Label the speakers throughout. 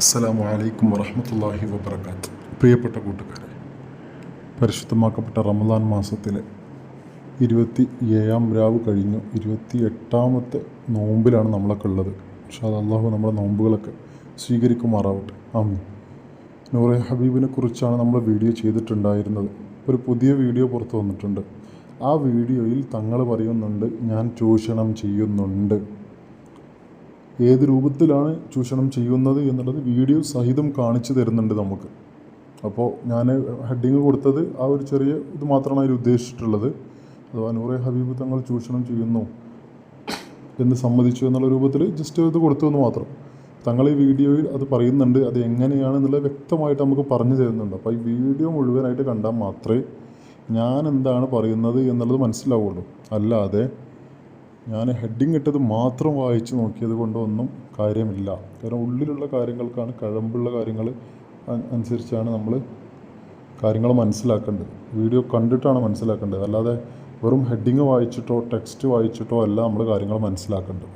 Speaker 1: അസ്സലാമു അലൈക്കും വറഹമത്തല്ലാഹി വബർക്കാത്ത് പ്രിയപ്പെട്ട കൂട്ടുകാരെ പരിശുദ്ധമാക്കപ്പെട്ട റമദാൻ മാസത്തിലെ ഇരുപത്തി ഏഴാം രാവ് കഴിഞ്ഞു. ഇരുപത്തി എട്ടാമത്തെ നോമ്പിലാണ് നമ്മളൊക്കെ ഉള്ളത്. പക്ഷേ അത് അള്ളാഹു നമ്മുടെ നോമ്പുകളൊക്കെ സ്വീകരിക്കുമാറാവട്ടെ. ആമീൻ. നൂറെ ഹബീബിനെ കുറിച്ചാണ് നമ്മൾ വീഡിയോ ചെയ്തിട്ടുണ്ടായിരുന്നത്. ഒരു പുതിയ വീഡിയോ പുറത്തു വന്നിട്ടുണ്ട്. ആ വീഡിയോയിൽ തങ്ങൾ പറയുന്നുണ്ട് ഞാൻ ചൂഷണം ചെയ്യുന്നുണ്ട്. ഏത് രൂപത്തിലാണ് ചൂഷണം ചെയ്യുന്നത് എന്നുള്ളത് വീഡിയോ സഹിതം കാണിച്ചു തരുന്നുണ്ട് നമുക്ക്. അപ്പോൾ ഞാൻ ഹെഡിങ് കൊടുത്തത് ആ ഒരു ചെറിയ ഇത് മാത്രമാണ് അതിൽ ഉദ്ദേശിച്ചിട്ടുള്ളത്. അഥവാ നൂറെ ഹബീബ് തങ്ങൾ ചൂഷണം ചെയ്യുന്നു എന്ന് സമ്മതിച്ചു എന്നുള്ള രൂപത്തിൽ ജസ്റ്റ് ഇത് കൊടുത്തു എന്ന് മാത്രം. തങ്ങൾ ഈ വീഡിയോയിൽ അത് പറയുന്നുണ്ട് അത് എങ്ങനെയാണെന്നുള്ളത് വ്യക്തമായിട്ട് നമുക്ക് പറഞ്ഞു തരുന്നുണ്ട്. അപ്പോൾ ഈ വീഡിയോ മുഴുവനായിട്ട് കണ്ടാൽ മാത്രമേ ഞാൻ എന്താണ് പറയുന്നത് എന്നുള്ളത് മനസ്സിലാവുള്ളൂ. അല്ലാതെ ഞാൻ ഹെഡിങ് ഇട്ടത് മാത്രം വായിച്ച് നോക്കിയത് കൊണ്ടൊന്നും കാര്യമില്ല. കാരണം ഉള്ളിലുള്ള കാര്യങ്ങൾക്കാണ് കഴമ്പുള്ള കാര്യങ്ങൾ അനുസരിച്ചാണ് നമ്മൾ കാര്യങ്ങൾ മനസ്സിലാക്കേണ്ടത്. വീഡിയോ കണ്ടിട്ടാണ് മനസ്സിലാക്കേണ്ടത്. അല്ലാതെ വെറും ഹെഡിങ് വായിച്ചിട്ടോ ടെക്സ്റ്റ് വായിച്ചിട്ടോ അല്ല നമ്മൾ കാര്യങ്ങൾ മനസ്സിലാക്കേണ്ടത്.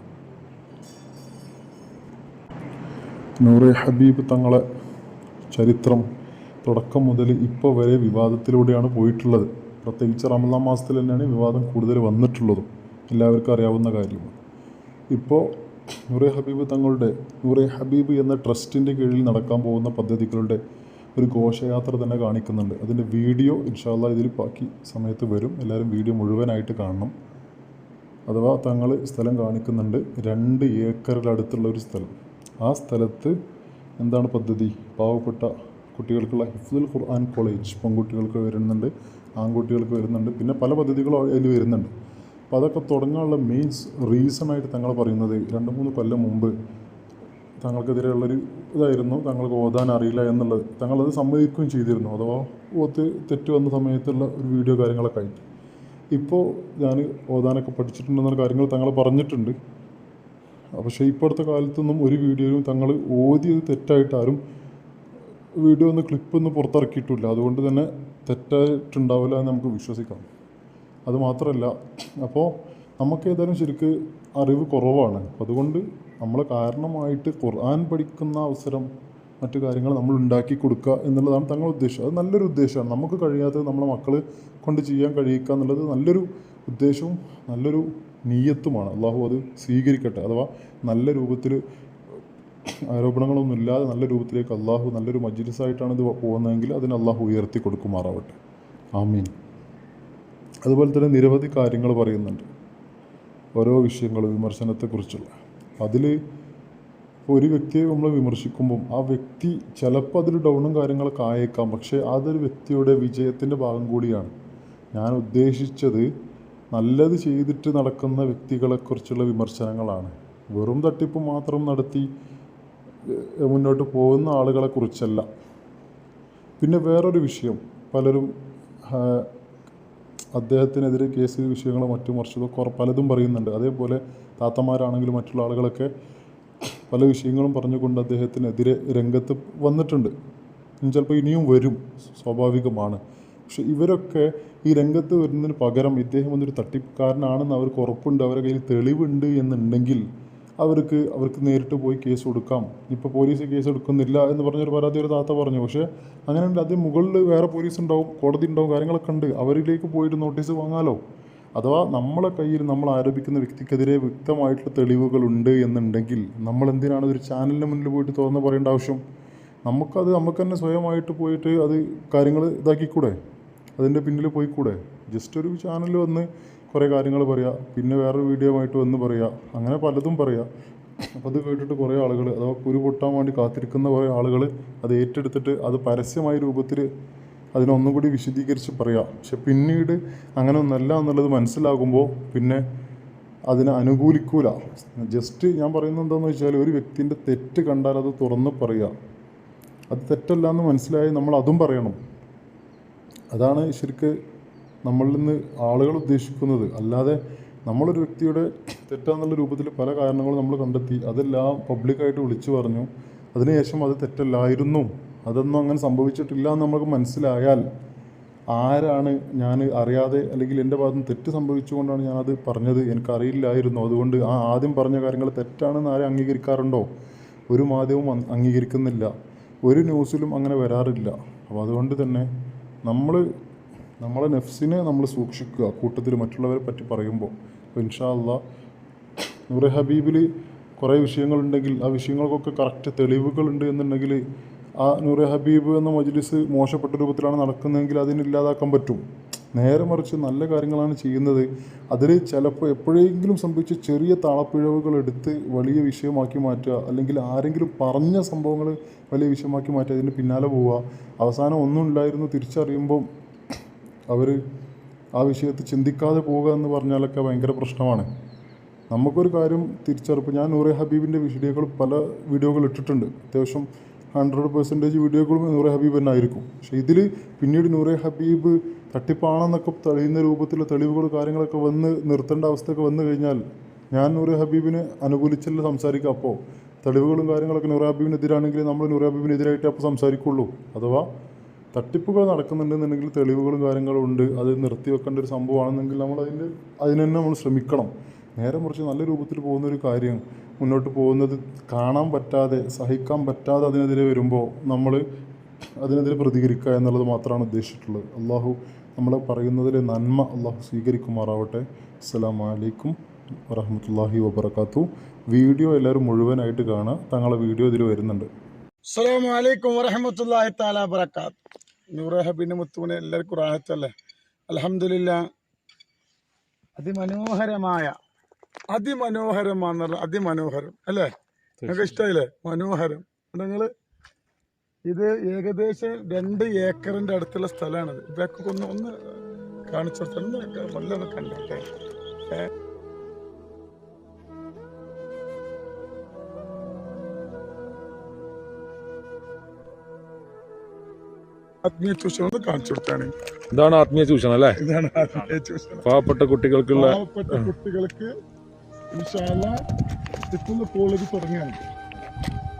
Speaker 1: നൂറെ ഹബീബ് തങ്ങളെ ചരിത്രം തുടക്കം മുതൽ ഇപ്പോൾ വരെ വിവാദത്തിലൂടെയാണ് പോയിട്ടുള്ളത്. പ്രത്യേകിച്ച് റമദാൻ മാസത്തിൽ തന്നെയാണ് വിവാദം കൂടുതൽ വന്നിട്ടുള്ളതും. എല്ലാവർക്കും അറിയാവുന്ന കാര്യമാണ്. ഇപ്പോൾ നൂറെ ഹബീബ് തങ്ങളുടെ നൂറെ ഹബീബ് എന്ന ട്രസ്റ്റിന്റെ കീഴിൽ നടക്കാൻ പോകുന്ന പദ്ധതികളുടെ ഒരു ഘോഷയാത്ര തന്നെ കാണിക്കുന്നുണ്ട്. അതിന്റെ വീഡിയോ ഇൻഷാല്ല ഇതിൽ ബാക്കി സമയത്ത് വരും. എല്ലാവരും വീഡിയോ മുഴുവനായിട്ട് കാണണം. അഥവാ തങ്ങൾ സ്ഥലം കാണിക്കുന്നുണ്ട്. രണ്ട് ഏക്കറിലടുത്തുള്ള ഒരു സ്ഥലം. ആ സ്ഥലത്ത് എന്താണ് പദ്ധതി? പാവപ്പെട്ട കുട്ടികൾക്കുള്ള ഹിഫ്ദുൽ ഖുർആൻ കോളേജ് പെൺകുട്ടികൾക്ക് വരുന്നുണ്ട് ആൺകുട്ടികൾക്ക് വരുന്നുണ്ട്. പിന്നെ പല പദ്ധതികളും അതിൽ വരുന്നുണ്ട്. അപ്പോൾ അതൊക്കെ തുടങ്ങാനുള്ള മെയിൻസ് റീസണായിട്ട് തങ്ങൾ പറയുന്നത് രണ്ട് മൂന്ന് കൊല്ലം മുമ്പ് തങ്ങൾക്കെതിരെയുള്ളൊരു ഇതായിരുന്നു. തങ്ങൾക്ക് ഓതാൻ അറിയില്ല എന്നുള്ളത്. തങ്ങളത് സമ്മതിക്കുകയും ചെയ്തിരുന്നു. അഥവാ ഓത്ത് തെറ്റ് വന്ന സമയത്തുള്ള ഒരു വീഡിയോ കാര്യങ്ങളൊക്കെ ആയിട്ട്. ഇപ്പോൾ ഞാൻ ഓതാനൊക്കെ പഠിച്ചിട്ടുണ്ടെന്ന കാര്യങ്ങൾ തങ്ങൾ പറഞ്ഞിട്ടുണ്ട്. പക്ഷേ ഇപ്പോഴത്തെ കാലത്തൊന്നും ഒരു വീഡിയോയിലും തങ്ങൾ ഓതിയത് തെറ്റായിട്ട് ആരും വീഡിയോ ഒന്ന് ക്ലിപ്പ് ഒന്ന് പുറത്തിറക്കിയിട്ടില്ല. അതുകൊണ്ട് തന്നെ തെറ്റായിട്ടുണ്ടാവില്ല എന്ന് നമുക്ക് വിശ്വസിക്കാം. അത് മാത്രമല്ല അപ്പോൾ നമുക്ക് ഏതായാലും ശരിക്ക് അറിവ് കുറവാണ്. അതുകൊണ്ട് നമ്മളെ കാരണമായിട്ട് ഖുർആൻ പഠിക്കുന്ന അവസരം മറ്റു കാര്യങ്ങൾ നമ്മൾ ഉണ്ടാക്കി കൊടുക്കുക എന്നുള്ളതാണ് തങ്ങളുടെ ഉദ്ദേശം. അത് നല്ലൊരു ഉദ്ദേശമാണ്. നമുക്ക് കഴിയാത്തത് നമ്മളെ മക്കൾ കൊണ്ട് ചെയ്യാൻ കഴിയിക്കുക എന്നുള്ളത് നല്ലൊരു ഉദ്ദേശവും നല്ലൊരു നീയത്തുമാണ്. അള്ളാഹു അത് സ്വീകരിക്കട്ടെ. അഥവാ നല്ല രൂപത്തിൽ ആരോപണങ്ങളൊന്നും ഇല്ലാതെ നല്ല രൂപത്തിലേക്ക് അള്ളാഹു നല്ലൊരു മജ്ലിസായിട്ടാണ് ഇത് പോകുന്നതെങ്കിൽ അതിന് അള്ളാഹു ഉയർത്തി കൊടുക്കുമാറാവട്ടെ. ആമീൻ. അതുപോലെ തന്നെ നിരവധി കാര്യങ്ങൾ പറയുന്നുണ്ട്. ഓരോ വിഷയങ്ങൾ വിമർശനത്തെക്കുറിച്ചുള്ള. അതിൽ ഒരു വ്യക്തിയെ നമ്മൾ വിമർശിക്കുമ്പം ആ വ്യക്തി ചിലപ്പോൾ അതിൽ ഡൗണും കാര്യങ്ങളൊക്കെ ആയേക്കാം. പക്ഷേ അതൊരു വ്യക്തിയുടെ വിജയത്തിന്റെ ഭാഗം കൂടിയാണ്. ഞാൻ ഉദ്ദേശിച്ചത് നല്ലത് ചെയ്തിട്ട് നടക്കുന്ന വ്യക്തികളെക്കുറിച്ചുള്ള വിമർശനങ്ങളാണ്. വെറും തട്ടിപ്പ് മാത്രം നടത്തി മുന്നോട്ട് പോകുന്ന ആളുകളെക്കുറിച്ചല്ല. പിന്നെ വേറൊരു വിഷയം. പലരും അദ്ദേഹത്തിനെതിരെ കേസ് വിഷയങ്ങളോ മറ്റും മറിച്ചതോ പലതും പറയുന്നുണ്ട്. അതേപോലെ താത്തമാരാണെങ്കിലും മറ്റുള്ള ആളുകളൊക്കെ പല വിഷയങ്ങളും പറഞ്ഞുകൊണ്ട് അദ്ദേഹത്തിനെതിരെ രംഗത്ത് വന്നിട്ടുണ്ട്. ചിലപ്പോൾ ഇനിയും വരും സ്വാഭാവികമാണ്. പക്ഷെ ഇവരൊക്കെ ഈ രംഗത്ത് വരുന്നതിന് പകരം ഇദ്ദേഹം എന്നൊരു തട്ടിപ്പുകാരനാണെന്ന് അവർക്ക് ഉറപ്പുണ്ട് അവരുടെ കയ്യിൽ തെളിവുണ്ട് എന്നുണ്ടെങ്കിൽ അവർക്ക് അവർക്ക് നേരിട്ട് പോയി കേസ് കൊടുക്കാം. ഇപ്പോൾ പോലീസ് കേസ് എടുക്കുന്നില്ല എന്ന് പറഞ്ഞൊരു പരാതി ഒരു താത്ത പറഞ്ഞു. പക്ഷേ അങ്ങനെയുണ്ട് അതിന് മുകളിൽ വേറെ പോലീസ് ഉണ്ടാവും കോടതി ഉണ്ടാവും കാര്യങ്ങളൊക്കെ ഉണ്ട്. അവരിലേക്ക് പോയിട്ട് നോട്ടീസ് വാങ്ങാലോ? അഥവാ നമ്മളെ കയ്യിൽ നമ്മൾ ആരോപിക്കുന്ന വ്യക്തിക്കെതിരെ വ്യക്തമായിട്ടുള്ള തെളിവുകളുണ്ട് എന്നുണ്ടെങ്കിൽ നമ്മൾ എന്തിനാണ് ഒരു ചാനലിന് മുന്നിൽ പോയിട്ട് തുറന്ന് പറയേണ്ട ആവശ്യം? നമുക്കത് നമുക്ക് തന്നെ സ്വയമായിട്ട് പോയിട്ട് അത് കാര്യങ്ങൾ ഇതാക്കിക്കൂടെ? അതിന്റെ പിന്നിൽ പോയിക്കൂടെ? ജസ്റ്റ് ഒരു ചാനൽ വന്ന് കുറേ കാര്യങ്ങൾ പറയുക പിന്നെ വേറൊരു വീഡിയോ ആയിട്ട് വന്ന് പറയുക അങ്ങനെ പലതും പറയുക അപ്പോൾ അത് കേട്ടിട്ട് കുറേ ആളുകൾ അഥവാ കുരു പൊട്ടാൻ വേണ്ടി കാത്തിരിക്കുന്ന കുറേ ആളുകൾ അത് ഏറ്റെടുത്തിട്ട് അത് പരസ്യമായ രൂപത്തിൽ അതിനൊന്നും കൂടി വിശദീകരിച്ച് പറയാം. പക്ഷെ പിന്നീട് അങ്ങനെ ഒന്നല്ല എന്നുള്ളത് മനസ്സിലാകുമ്പോൾ പിന്നെ അതിനെ അനുകൂലിക്കൂല. ജസ്റ്റ് ഞാൻ പറയുന്നത് എന്താണെന്ന് വെച്ചാൽ ഒരു വ്യക്തിന്റെ തെറ്റ് കണ്ടാൽ അത് തുറന്ന് പറയുക അത് തെറ്റല്ല എന്ന് മനസ്സിലായി നമ്മൾ അതും പറയണം. അതാണ് ശരിക്ക് നമ്മളിൽ നിന്ന് ആളുകൾ ഉദ്ദേശിക്കുന്നത്. അല്ലാതെ നമ്മളൊരു വ്യക്തിയുടെ തെറ്റാന്നുള്ള രൂപത്തിൽ പല കാരണങ്ങളും നമ്മൾ കണ്ടെത്തി അതെല്ലാം പബ്ലിക്കായിട്ട് വിളിച്ചു പറഞ്ഞു. അതിനുശേഷം അത് തെറ്റല്ലായിരുന്നു. അതൊന്നും അങ്ങനെ സംഭവിച്ചിട്ടില്ല എന്ന് നമുക്ക് മനസ്സിലായാൽ ആരാണ് ഞാൻ അറിയാതെ അല്ലെങ്കിൽ എന്റെ ഭാഗത്തുനിന്ന് തെറ്റ് സംഭവിച്ചുകൊണ്ടാണ് ഞാനത് പറഞ്ഞത്? എനിക്കറിയില്ലായിരുന്നു. അതുകൊണ്ട് ആ ആദ്യം പറഞ്ഞ കാര്യങ്ങൾ തെറ്റാണെന്ന് ആരെ അംഗീകരിക്കാറുണ്ടോ? ഒരു മാധ്യമവും അംഗീകരിക്കുന്നില്ല. ഒരു ന്യൂസിലും അങ്ങനെ വരാറില്ല. അപ്പോൾ അതുകൊണ്ട് തന്നെ നമ്മൾ നമ്മളെ നെഫ്സിനെ നമ്മൾ സൂക്ഷിക്കുക. കൂട്ടത്തിൽ മറ്റുള്ളവരെ പറ്റി പറയുമ്പോൾ. അപ്പോൾ ഇൻഷാല്ല നൂറെ ഹബീബിൽ കുറേ വിഷയങ്ങളുണ്ടെങ്കിൽ ആ വിഷയങ്ങൾക്കൊക്കെ കറക്റ്റ് തെളിവുകളുണ്ട് എന്നുണ്ടെങ്കിൽ ആ നൂറെ ഹബീബ് എന്ന മജ്ലിസ് മോശപ്പെട്ട രൂപത്തിലാണ് നടക്കുന്നതെങ്കിൽ അതിനില്ലാതാക്കാൻ പറ്റും. നേരെ മറിച്ച് നല്ല കാര്യങ്ങളാണ് ചെയ്യുന്നത്. അതിൽ ചിലപ്പോൾ എപ്പോഴെങ്കിലും സംഭവിച്ച ചെറിയ താളപ്പിഴവുകൾ എടുത്ത് വലിയ വിഷയമാക്കി മാറ്റുക. അല്ലെങ്കിൽ ആരെങ്കിലും പറഞ്ഞ സംഭവങ്ങൾ വലിയ വിഷയമാക്കി മാറ്റുക അതിന് പിന്നാലെ പോവുക. അവസാനം ഒന്നും ഇല്ലായിരുന്നു തിരിച്ചറിയുമ്പോൾ അവർ ആ വിഷയത്തിൽ ചിന്തിക്കാതെ പോവുക എന്ന് പറഞ്ഞാലൊക്കെ ഭയങ്കര പ്രശ്നമാണ്. നമുക്കൊരു കാര്യം തിരിച്ചറിപ്പ് ഞാൻ നൂറെ ഹബീബിന്റെ വീഡിയോകൾ പല വീഡിയോകൾ ഇട്ടിട്ടുണ്ട്. അത്യാവശ്യം ഹൺഡ്രഡ് പെർസെന്റേജ് വീഡിയോകളും നൂറെ ഹബീബ് തന്നെ ആയിരിക്കും. പക്ഷേ ഇതിൽ പിന്നീട് നൂറെ ഹബീബ് തട്ടിപ്പാണെന്നൊക്കെ തെളിയുന്ന രൂപത്തിലുള്ള തെളിവുകൾ കാര്യങ്ങളൊക്കെ വന്ന് നിർത്തേണ്ട അവസ്ഥയൊക്കെ വന്നു കഴിഞ്ഞാൽ ഞാൻ നൂറെ ഹബീബിനെ അനുകൂലിച്ചല്ല സംസാരിക്കുക അപ്പോൾ തെളിവുകളും കാര്യങ്ങളൊക്കെ നൂറെ ഹബീബിനെതിരാണെങ്കിൽ നമ്മൾ നൂറെ ഹബീബിനെതിരായിട്ട് അപ്പോൾ സംസാരിക്കുള്ളൂ. അഥവാ തട്ടിപ്പുകൾ നടക്കുന്നുണ്ടെന്നുണ്ടെങ്കിൽ തെളിവുകളും കാര്യങ്ങളും ഉണ്ട്. അത് നിർത്തി വെക്കേണ്ട ഒരു സംഭവമാണെന്നെങ്കിൽ നമ്മൾ അതിന്റെ അതിന് തന്നെ നമ്മൾ ശ്രമിക്കണം. നേരെ മറിച്ച് നല്ല രൂപത്തിൽ പോകുന്ന ഒരു കാര്യം മുന്നോട്ട് പോകുന്നത് കാണാൻ പറ്റാതെ സഹിക്കാൻ പറ്റാതെ അതിനെതിരെ വരുമ്പോൾ നമ്മൾ അതിനെതിരെ പ്രതികരിക്കുക എന്നുള്ളത് മാത്രമാണ് ഉദ്ദേശിച്ചിട്ടുള്ളത്. അള്ളാഹു നമ്മൾ പറയുന്നതിലെ നന്മ അള്ളാഹു സ്വീകരിക്കുമാറാവട്ടെ. അസ്സാം വലൈക്കും വറഹമത്തല്ലാഹി വബർക്കാത്തു വീഡിയോ എല്ലാവരും മുഴുവനായിട്ട് കാണുക. തങ്ങളെ വീഡിയോ ഇതിൽ വരുന്നുണ്ട്.
Speaker 2: അസ്സലാമു അലൈക്കും വരഹമത്തല്ലാഹി താല ബറക്കാത്ത് നൂറ് ഹബീന്റെ മുത്തുവിനെ എല്ലാവർക്കും റാഹത്തല്ലേ അലഹമില്ല അതിമനോഹരമായ അതിമനോഹരമാന്ന് പറഞ്ഞാൽ അതിമനോഹരം അല്ലേ? നിങ്ങൾക്ക് ഇഷ്ടമായില്ലേ മനോഹരം. നിങ്ങൾ ഇത് ഏകദേശം രണ്ട് ഏക്കറിന്റെ അടുത്തുള്ള സ്ഥലമാണിത്. ഇതൊക്കെ ഒന്ന് ഒന്ന് കാണിച്ചു കൊടുത്താൽ നല്ല കണ്ടോട്ടെ. ആത്മീയ ചൂഷണം കാണിച്ചു കൊടുത്താണ്
Speaker 3: ഇതാണ് ആത്മീയ ചൂഷണം അല്ലേ?
Speaker 2: ഇതാണ് ആത്മീയ ചൂഷണം.
Speaker 3: പാവപ്പെട്ട കുട്ടികൾക്കുള്ള
Speaker 2: പാവപ്പെട്ട കുട്ടികൾക്ക് ഇത്തുള്ള കോളേജ് തുടങ്ങിയാണ്.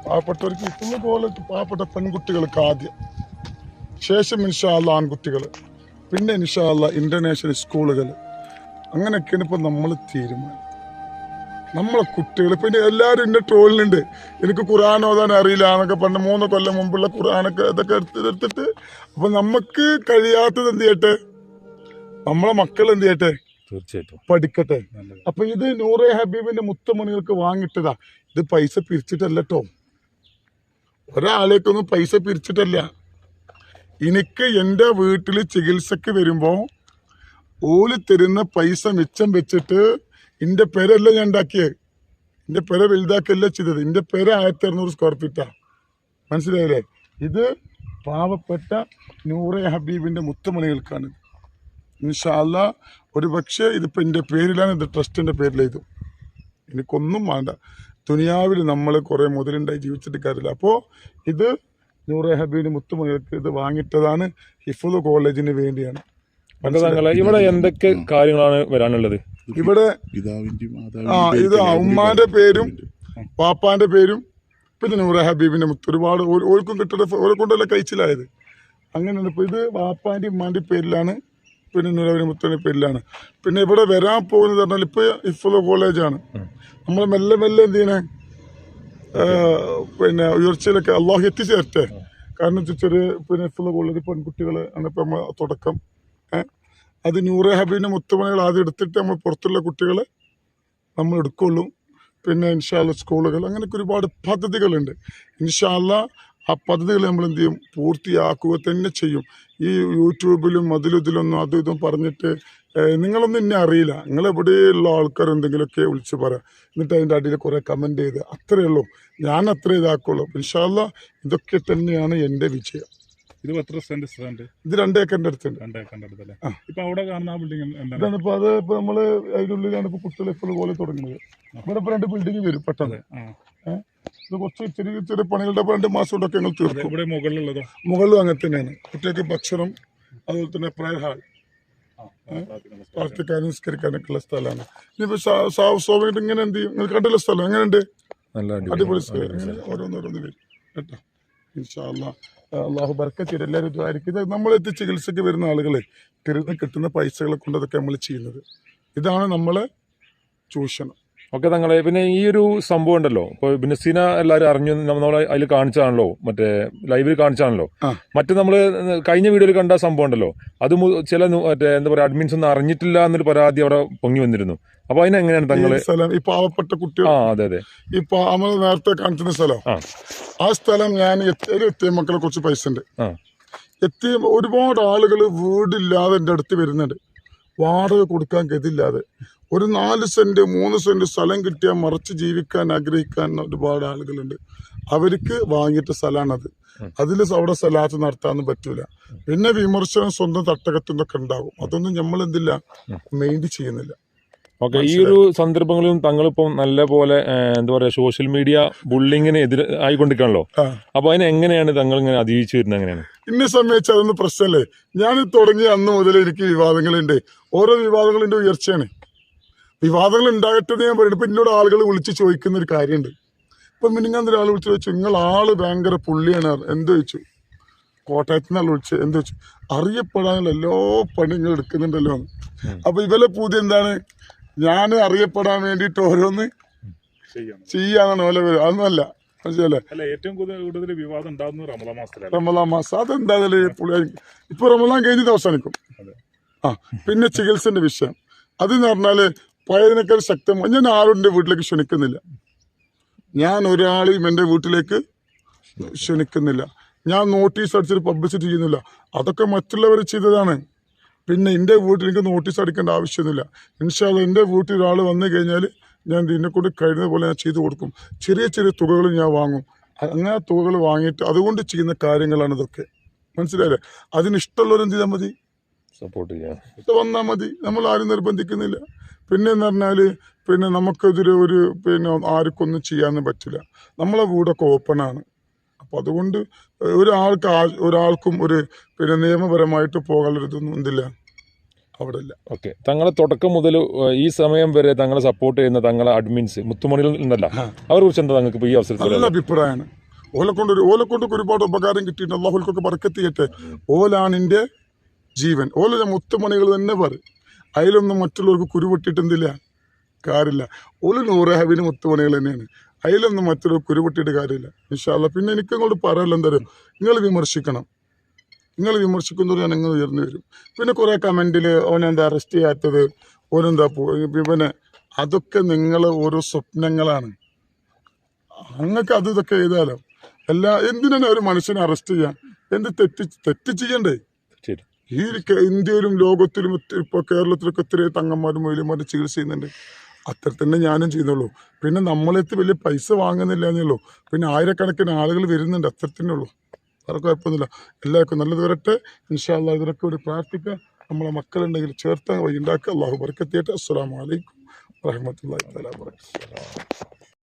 Speaker 2: പാവപ്പെട്ടവർക്ക് ഇത്തുള്ള കോളേജ് പാവപ്പെട്ട പെൺകുട്ടികൾക്ക് ആദ്യം. ശേഷം ഇൻഷാല്ല ആൺകുട്ടികൾ. പിന്നെ ഇൻഷാല്ല ഇന്റർനാഷണൽ സ്കൂളുകൾ അങ്ങനെയൊക്കെയാണ് ഇപ്പൊ നമ്മൾ തീരുമാനം നമ്മളെ കുട്ടികൾ പിന്നെ എല്ലാവരും എന്നെ ട്രോളിനുണ്ട്. എനിക്ക് ഖുർആൻ ഓതാൻ അറിയില്ല എന്നൊക്കെ പറഞ്ഞ് മൂന്ന് കൊല്ലം മുമ്പുള്ള ഖുർആനൊക്കെ ഇതൊക്കെ എടുത്ത് എടുത്തിട്ട് അപ്പൊ നമുക്ക് കഴിയാത്തത് എന്ത് ചെയ്യട്ടെ? നമ്മളെ മക്കൾ എന്ത് ചെയ്യട്ടെ?
Speaker 3: തീർച്ചയായിട്ടും.
Speaker 2: പഠിക്കട്ടെ. അപ്പൊ ഇത് നൂറെ ഹബീബിന്റെ മുത്തമണികൾക്ക് വാങ്ങിട്ടതാ. ഇത് പൈസ പിരിച്ചിട്ടല്ല കേട്ടോ ഒരാളേക്കൊന്നും പൈസ പിരിച്ചിട്ടല്ല. എനിക്ക് എന്റെ വീട്ടിൽ ചികിത്സക്ക് വരുമ്പോൾ ഓൽ തരുന്ന പൈസ മിച്ചം വെച്ചിട്ട് എന്റെ പേരല്ല ഞാൻ ഉണ്ടാക്കിയത് എന്റെ പേര് വലുതാക്കല്ല ചെയ്തത്? എന്റെ പേര് ആയിരത്തി അറുന്നൂറ് സ്ക്വയർ ഫീറ്റാ മനസ്സിലായില്ലേ? ഇത് പാവപ്പെട്ട നൂറെ ഹബീബിന്റെ മുത്തുമണികൾക്കാണ്. ഇൻഷാല്ല ഒരു പക്ഷേ ഇതിപ്പോൾ എന്റെ പേരിലാണ് ഇത് ട്രസ്റ്റിന്റെ പേരിലെഴുതും. എനിക്കൊന്നും വേണ്ട. ദുനിയാവിൽ നമ്മൾ കുറേ മുതലുണ്ടായി ജീവിച്ചിട്ട് കാര്യമില്ല. അപ്പോ ഇത് നൂറെ ഹബീബിന്റെ മുത്തുമണികൾക്ക് ഇത് വാങ്ങിട്ടതാണ് ഹിഫുദ് കോളേജിന് വേണ്ടിയാണ്.
Speaker 3: പണ്ട് ഇവിടെ എന്തൊക്കെ കാര്യങ്ങളാണ് വരാനുള്ളത്?
Speaker 2: ഇവിടെ ആ ഇത് ഉമ്മാന്റെ പേരും പാപ്പാന്റെ പേരും പിന്നെ നൂറ ഹബീബിന്റെ മുത്ത് ഒരുപാട് ഓർക്കും കിട്ടുന്ന ഓരോ കൊണ്ടല്ല കഴിച്ചിലായത്. അങ്ങനെയാണ് ഇപ്പൊ ഇത് വാപ്പാന്റെ ഉമ്മാന്റെ പേരിലാണ് പിന്നെ നൂറവിന്റെ മുത്തിന്റെ പേരിലാണ്. പിന്നെ ഇവിടെ വരാൻ പോകുന്നത് പറഞ്ഞാൽ ഇപ്പൊ ഇഫ്ലോ കോളേജാണ്. നമ്മൾ മെല്ലെ മെല്ലെ എന്ത് ചെയ്യണേ? പിന്നെ ഉയർച്ചയിലൊക്കെ അള്ളാഹു എത്തിച്ചേരട്ടെ. കാരണം ചെറിയ പിന്നെ ഇഫ്ലോ കോളേജ് പെൺകുട്ടികൾ ആണ് ഇപ്പൊ നമ്മൾ തുടക്കം. ഏഹ് അത് ന്യൂറ ഹബീബിന്റെ മുത്തുമണികൾ ആദ്യം എടുത്തിട്ട് നമ്മൾ പുറത്തുള്ള കുട്ടികളെ നമ്മൾ എടുക്കുള്ളൂ. പിന്നെ ഇൻഷാല്ല സ്കൂളുകൾ അങ്ങനെയൊക്കെ ഒരുപാട് പദ്ധതികളുണ്ട്. ഇൻഷാല്ല ആ പദ്ധതികൾ നമ്മൾ എന്ത് ചെയ്യും? പൂർത്തിയാക്കുക തന്നെ ചെയ്യും. ഈ യൂട്യൂബിലും അതിലും ഇതിലൊന്നും അതും ഇതും പറഞ്ഞിട്ട് നിങ്ങളൊന്നും എന്നെ അറിയില്ല. നിങ്ങളെവിടെയുള്ള ആൾക്കാർ എന്തെങ്കിലുമൊക്കെ വിളിച്ച് പറയാം എന്നിട്ട് അതിന്റെ അടിയിൽ കുറേ കമന്റ് ചെയ്ത് അത്രയേ ഉള്ളൂ. ഞാൻ അത്രേ ഇതാക്കുള്ളൂ. ഇൻഷാല്ല ഇതൊക്കെ തന്നെയാണ് എന്റെ വിജയം.
Speaker 4: ഇത് എത്ര സെന്റ് സ്ഥലമുണ്ട്
Speaker 2: ഇത് രണ്ട് ഏക്കറിന്റെ അടുത്തുണ്ട്.
Speaker 4: രണ്ടേക്കറിന്റെ അടുത്തല്ലേ?
Speaker 2: ആ.
Speaker 4: ഇപ്പൊ അവിടെ കാണുന്ന ആ ബിൽഡിംഗ് എന്താണ്?
Speaker 2: ഇതാണ് ഇപ്പോൾ അത് ഇപ്പൊ നമ്മൾ അതിനുള്ളിലാണ് ഇപ്പൊ കുട്ടികൾ ഇപ്പോൾ പോലെ തുടങ്ങുന്നത്. ഇവിടെ ഇപ്പോൾ രണ്ട് ബിൽഡിംഗ് വരും പെട്ടെന്ന്. ഇത് കുറച്ച് ചെറിയ ചെറിയ പണികളുടെ രണ്ട് മാസം കൊണ്ടൊക്കെ ഞങ്ങൾ തീർക്കും.
Speaker 4: ഇവിടെ മുകളിലുള്ളതോ?
Speaker 2: മുകളിലും അങ്ങനെ തന്നെയാണ്. കുട്ടികൾക്ക് ഭക്ഷണം അതുപോലെ തന്നെ പ്രയർ ഹാൾ. പ്രാർത്ഥിക്കാനും നിസ്കരിക്കാനൊക്കെ ഉള്ള സ്ഥലമാണ്. ഇനിയിപ്പോ സ്വാഭാവികമായിട്ട് ഇങ്ങനെ എന്ത് ചെയ്യും? നിങ്ങൾ കണ്ടുള്ള സ്ഥലം? എങ്ങനെയുണ്ട്?
Speaker 3: നല്ല
Speaker 2: അടിപൊളി സ്ഥലം. ഓരോന്നോരോന്ന് വരും. കേട്ടോ? ഇൻഷാല്ല അള്ളാഹു ബർക്കത്തിട്ട് എല്ലാവരും ഇത് നമ്മളെത്തി ചികിത്സയ്ക്ക് വരുന്ന ആളുകളെ തരുന്ന കിട്ടുന്ന പൈസകളെ കൊണ്ട് അതൊക്കെ നമ്മൾ ചെയ്യുന്നത്. ഇതാണ് നമ്മൾ ചൂഷണം.
Speaker 3: ഓക്കെ തങ്ങളെ പിന്നെ ഈ ഒരു സംഭവം ഉണ്ടല്ലോ. ഇപ്പൊ ബിനസീന എല്ലാരും അറിഞ്ഞു നമ്മൾ അതിൽ കാണിച്ചാണല്ലോ മറ്റേ ലൈവിൽ കാണിച്ചാണല്ലോ. മറ്റേ നമ്മൾ കഴിഞ്ഞ വീഡിയോയിൽ കണ്ട സംഭവം ഉണ്ടല്ലോ. അത് ചില മറ്റേ എന്താ പറയാ അഡ്മിൻസ് ഒന്നും അറിഞ്ഞിട്ടില്ല എന്നൊരു പരാതി അവിടെ പൊങ്ങി വന്നിരുന്നു. അപ്പൊ അതിനെങ്ങനെയാണ്
Speaker 2: തങ്ങൾ? സ്ഥലം ഈ പാവപ്പെട്ട കുട്ടികൾ.
Speaker 3: ആ അതെ അതെ.
Speaker 2: ഈ പാ- നമ്മൾ നേരത്തെ കാണിച്ചിരുന്ന സ്ഥലം.
Speaker 3: ആ.
Speaker 2: സ്ഥലം ഞാൻ എത്തിയ മക്കളെ കുറച്ച് പൈസ ഉണ്ട്. എത്തിയ ഒരുപാട് ആളുകൾ വീടില്ലാതെ എന്റെ അടുത്ത് വരുന്നുണ്ട്. വാടക കൊടുക്കാൻ ഗതില്ലാതെ ഒരു നാല് സെന്റ് മൂന്ന് സെന്റ് സ്ഥലം കിട്ടിയാൽ മറിച്ച് ജീവിക്കാൻ ആഗ്രഹിക്കാൻ ഒരുപാട് ആളുകളുണ്ട്. അവർക്ക് വാങ്ങിയിട്ട സ്ഥലമാണത്. അതിൽ അവിടെ സ്ഥലത്ത് നടത്താനൊന്നും പറ്റൂല. പിന്നെ വിമർശനം സ്വന്തം തട്ടകത്തുനിന്നൊക്കെ ഉണ്ടാകും. അതൊന്നും നമ്മൾ എന്തില്ല മെയിൻ ചെയ്യുന്നില്ല.
Speaker 3: ഓക്കെ ഈ ഒരു സന്ദർഭങ്ങളിലും തങ്ങളിപ്പം നല്ല പോലെ എന്താ പറയാ സോഷ്യൽ മീഡിയ ബുള്ളിങ്ങിന് എതിരെ ആയിക്കൊണ്ടിരിക്കണല്ലോ അപ്പൊ അതിനെ എങ്ങനെയാണ് തങ്ങൾ ഇങ്ങനെ അതിജീവിച്ചു വരുന്നത്? എങ്ങനെയാണ്?
Speaker 2: ഇന്നെ സംബന്ധിച്ച് അതൊന്നും പ്രശ്നമല്ലേ? ഞാൻ തുടങ്ങി അന്ന് മുതൽ എനിക്ക് വിവാദങ്ങളുണ്ട്. ഓരോ വിവാദങ്ങളുടെ ഉയർച്ചയാണ്. വിവാദങ്ങൾ ഉണ്ടാകട്ടെ എന്ന് ഞാൻ പറയുന്നത് ഇപ്പൊ എന്നോട് ആളുകൾ വിളിച്ച് ചോദിക്കുന്ന ഒരു കാര്യമുണ്ട് ഇപ്പൊ മിനിങ്ങാന്ന് ഒരാൾ വിളിച്ച് ചോദിച്ചു നിങ്ങൾ ആൾ ഭയങ്കര പുള്ളിയാണ്. എന്ത് ചോദിച്ചു? കോട്ടയത്ത് നിന്നാൾ വിളിച്ച് എന്ത് ചോദിച്ചു? അറിയപ്പെടാനുള്ള എല്ലാ പണികളും എടുക്കുന്നുണ്ടല്ലോ. അപ്പൊ ഇവലെ പൂതി എന്താണ്? ഞാൻ അറിയപ്പെടാൻ വേണ്ടിയിട്ട് ഓരോന്ന് ചെയ്യാന്നാണ് ഓല പേര്. അതൊന്നുമല്ല മനസ്സിലല്ലേ
Speaker 4: ഏറ്റവും കൂടുതൽ വിവാദം ഉണ്ടാകുന്നത് റമദാൻ മാസത്തിലാണ്
Speaker 2: റമലാൻ മാസം. അതെന്തായാലും ഇപ്പൊ റമലാൻ കഴിഞ്ഞ് അവസാനിക്കും. ആ പിന്നെ ചികിത്സന്റെ വിഷയം. അതെന്ന് പറഞ്ഞാൽ പയറിനേക്കാൾ ശക്തമായി ഞാൻ ആരുടെ വീട്ടിലേക്ക് ക്ഷണിക്കുന്നില്ല. ഞാൻ ഒരാളെയും എന്റെ വീട്ടിലേക്ക് ക്ഷണിക്കുന്നില്ല. ഞാൻ നോട്ടീസ് അടിച്ചിട്ട് പബ്ലിസിറ്റി ചെയ്യുന്നില്ല. അതൊക്കെ മറ്റുള്ളവർ ചെയ്തതാണ്. പിന്നെ എന്റെ വീട്ടിൽ എനിക്ക് നോട്ടീസ് അടിക്കേണ്ട ആവശ്യമൊന്നുമില്ല. ഇൻഷാല്ല എന്റെ വീട്ടിൽ ഒരാൾ വന്നു കഴിഞ്ഞാൽ ഞാൻ ഇതിനെ കൊണ്ട് കഴിയുന്ന പോലെ ഞാൻ ചെയ്തു കൊടുക്കും. ചെറിയ ചെറിയ തുകകൾ ഞാൻ വാങ്ങും. അങ്ങനെ തുകകൾ വാങ്ങിയിട്ട് അതുകൊണ്ട് ചെയ്യുന്ന കാര്യങ്ങളാണ് ഇതൊക്കെ. മനസ്സിലായില്ലേ? അതിന് ഇഷ്ടമുള്ളവർ എന്ത് ചെയ്താൽ മതി?
Speaker 3: സപ്പോർട്ട് ചെയ്യാം.
Speaker 2: ഇത് വന്നാൽ മതി. നമ്മൾ ആരും നിർബന്ധിക്കുന്നില്ല. പിന്നെ എന്ന് പറഞ്ഞാൽ പിന്നെ നമുക്കെതിരെ ഒരു പിന്നെ ആർക്കൊന്നും ചെയ്യാനും പറ്റില്ല. നമ്മളെ വീടൊക്കെ ഓപ്പണാണ് അപ്പം അതുകൊണ്ട് ഒരാൾക്ക് ഒരാൾക്കും ഒരു പിന്നെ നിയമപരമായിട്ട് പോകാനുള്ളൊരിതൊന്നും എന്തില്ല. അവിടെ ഇല്ല
Speaker 3: ഓക്കെ തങ്ങളെ തുടക്കം മുതൽ ഈ സമയം വരെ തങ്ങളെ സപ്പോർട്ട് ചെയ്യുന്ന തങ്ങളെ അഡ്മിൻസ് മുത്തുമണിയിൽ നിന്നല്ല. അവരെ കുറിച്ച് എന്താ നിങ്ങൾക്ക് ഈ അവസരത്തിൽ
Speaker 2: നല്ല അഭിപ്രായമാണ്. ഓലെ കൊണ്ട് ഒരു ഓലെ കൊണ്ട് ഒരുപാട് ഉപകാരം കിട്ടിയിട്ടുണ്ട്. അള്ളാഹുൽക്കൊക്കെ പറക്കെത്തിയിട്ട് ഓലാണ് എന്റെ ജീവൻ. ഓല മുത്തുമണികൾ തന്നെ പറ അതിലൊന്നും മറ്റുള്ളവർക്ക് കുരുപൊട്ടിയിട്ട് എന്തില്ല? കാര്യമില്ല. ഓൽ നൂറഹാബിന് മുത്തുമണികൾ തന്നെയാണ്. അതിലൊന്നും മറ്റുള്ളവർ കുരുപൊട്ടിയിട്ട് കാര്യമില്ല. ഇൻഷാല്ല പിന്നെ എനിക്ക് അങ്ങോട്ട് പറയാനുള്ള എന്താ പറയുക നിങ്ങൾ വിമർശിക്കണം. നിങ്ങൾ വിമർശിക്കുന്നവർ ഞാൻ അങ്ങനെ ഉയർന്നു വരും. പിന്നെ കുറേ കമന്റിൽ അവനെന്താ അറസ്റ്റ് ചെയ്യാത്തത്? ഓനെന്താ പിന്നെ അതൊക്കെ നിങ്ങൾ ഓരോ സ്വപ്നങ്ങളാണ്. അങ്ങക്ക് അത് ഇതൊക്കെ എഴുതാലോ? എല്ലാ എന്തിനാണ് ഒരു മനുഷ്യനെ അറസ്റ്റ് ചെയ്യാൻ? എന്ത് തെറ്റ് തെറ്റ് ചെയ്യണ്ടേ? ഈ ഇന്ത്യയിലും ലോകത്തിലും ഇപ്പൊ കേരളത്തിലൊക്കെ ഒത്തിരി തങ്ങന്മാരും മൊയിലുമാരും ചികിത്സ ചെയ്യുന്നുണ്ട് അത്ര തന്നെ ഞാനും ചെയ്യുന്നുള്ളൂ. പിന്നെ നമ്മളെത്തി വലിയ പൈസ വാങ്ങുന്നില്ല എന്നുള്ളൂ പിന്നെ ആയിരക്കണക്കിന് ആളുകൾ വരുന്നുണ്ട്. അത്ര തന്നെ ഉള്ളൂ. വേറെ കുഴപ്പമൊന്നുമില്ല. എല്ലാവർക്കും നല്ലത് വരട്ടെ. ഇൻഷാല്ല ഇതിനൊക്കെ ഒരു പ്രാർത്ഥിക്കുക. നമ്മളെ മക്കളുണ്ടെങ്കിൽ ചേർത്ത് ഉണ്ടാക്കുക. അള്ളാഹു ബർക്കത്തിയിട്ട് അസ്സാം വലൈക്കും വാഹമത്തല്ലാ വാ